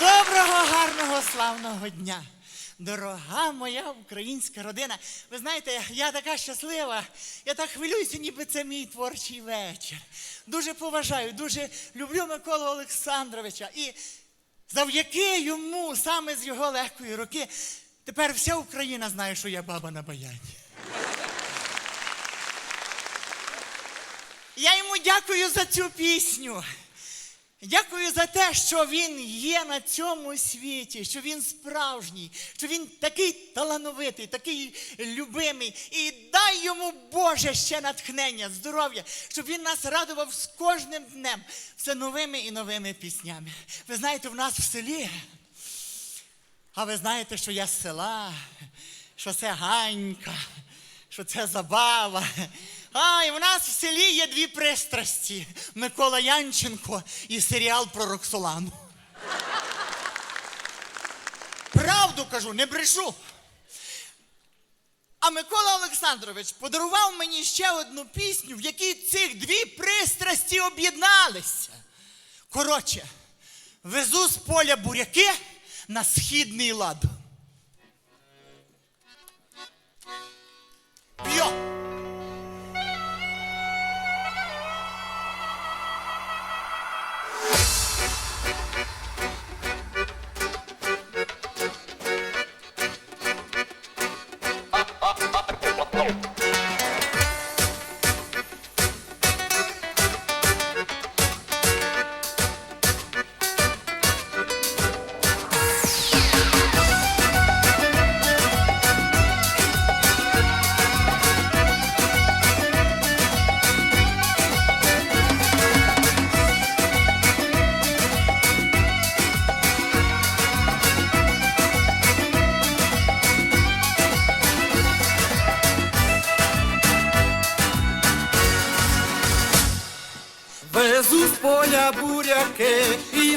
Доброго, гарного, славного дня! Дорога моя українська родина. Ви знаєте, я така щаслива, я так хвилююся, ніби це мій творчий вечір. Дуже поважаю, дуже люблю Миколу Олександровича. І завдяки йому, саме з його легкої руки, тепер вся Україна знає, що я баба на баяні. Я йому дякую за цю пісню. Дякую за те, що він є на цьому світі, що він справжній, що він такий талановитий, такий любимий. І дай йому Боже ще натхнення, здоров'я, щоб він нас радував з кожним днем все новими і новими піснями. Ви знаєте, в нас в селі, а ви знаєте, що я з села, що це ганька, що це забава. А, і в нас в селі є дві пристрасті: Микола Янченко і серіал про Роксолану. Правду кажу, не брешу. А Микола Олександрович подарував мені ще одну пісню, в якій цих дві пристрасті об'єдналися. Коротше, везу з поля буряки на східний лад. Поля буряки